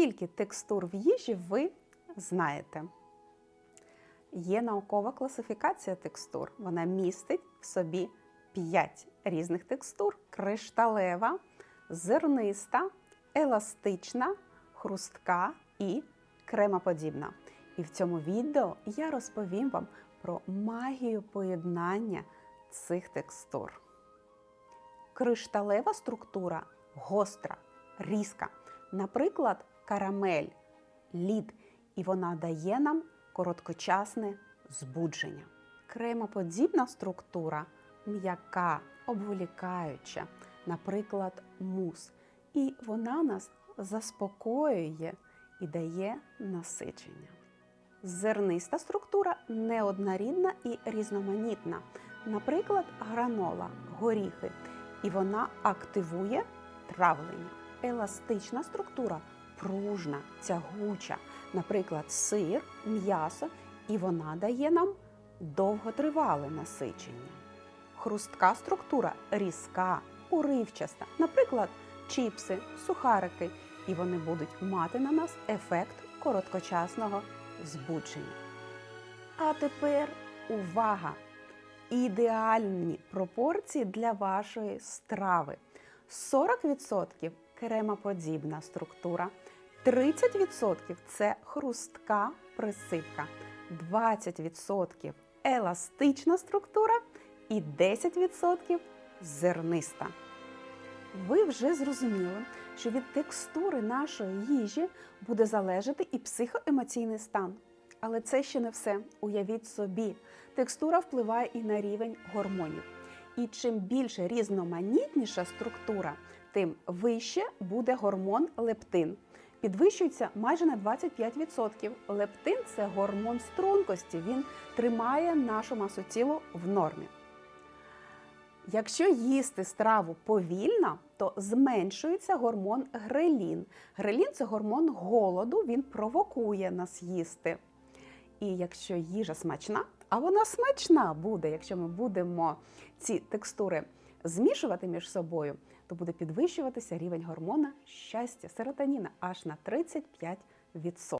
скільки текстур в їжі ви знаєте? Є наукова класифікація текстур. Вона містить в собі 5 різних текстур: кришталева, зерниста, еластична, хрустка і кремоподібна. І в цьому відео я розповім вам про магію поєднання цих текстур. Кришталева структура гостра, різка. Наприклад, карамель, лід, і вона дає нам короткочасне збудження. Кремоподібна структура м'яка, обволікаюча, наприклад, мус. І вона нас заспокоює і дає насичення. Зерниста структура неоднорідна і різноманітна. Наприклад, гранола, горіхи, і вона активує травлення. Еластична структура пружна, тягуча, наприклад, сир, м'ясо, і вона дає нам довготривале насичення. Хрустка структура різка, уривчаста, наприклад, чіпси, сухарики, і вони будуть мати на нас ефект короткочасного збудження. А тепер увага! Ідеальні пропорції для вашої страви. 40% кремоподібна структура, 30% це хрустка присипка, 20% еластична структура і 10% зерниста. Ви вже зрозуміли, що від текстури нашої їжі буде залежати і психоемоційний стан. Але це ще не все. Уявіть собі, текстура впливає і на рівень гормонів. І чим більше різноманітніша структура, тим вище буде гормон лептин. Підвищується майже на 25%. Лептин це гормон стрункості. Він тримає нашу масу тілу в нормі. Якщо їсти страву повільно, то зменшується гормон грелін. Грелін це гормон голоду, він провокує нас їсти. І якщо їжа смачна, а вона смачна буде, якщо ми будемо ці текстури змішувати між собою, то буде підвищуватися рівень гормона щастя, серотоніна аж на 35%.